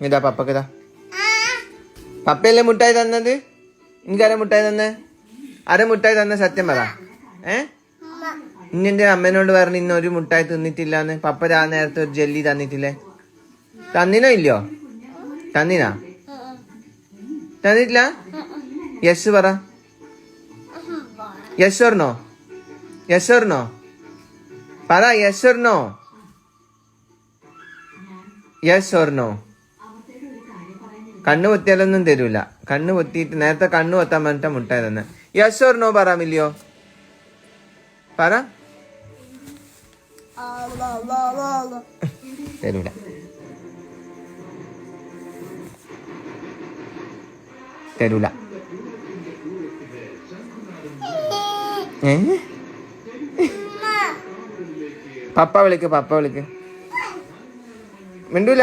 ഇതാ പപ്പക്ക് ഇതാ. പപ്പയല്ലേ മുട്ടായി തന്നത്? എനിക്കാരെ മുട്ടായി തന്നെ? ആരെ മുട്ടായി തന്നെ? സത്യം പറ. ഏ? ഇന്നെന്റെ അമ്മേനോട് പറഞ്ഞു ഇന്ന് ഒരു മുട്ടായി തിന്നിട്ടില്ല എന്ന് പപ്പ രാ നേരത്തെ ഒരു ജെല്ലി തന്നിട്ടില്ലേ? തന്നിനോ ഇല്ലയോ? തന്നിനാ? തന്നിട്ടില്ല? യെസ് പറ. യെസ് ഓർണോ യെസ് പറ യെസ് ഓർണോ യെസ് കണ്ണ് പൊത്തിയാലൊന്നും തരൂല. കണ്ണു പൊത്തിയിട്ട് നേരത്തെ കണ്ണു പൊത്താൻ പറഞ്ഞിട്ട് മുട്ടായി തന്നെ യെസ് ഓർ നോ പറ. തരൂല. തരൂല? പപ്പ വിളിക്ക് പപ്പ വിളിക്ക്. മിണ്ടൂല?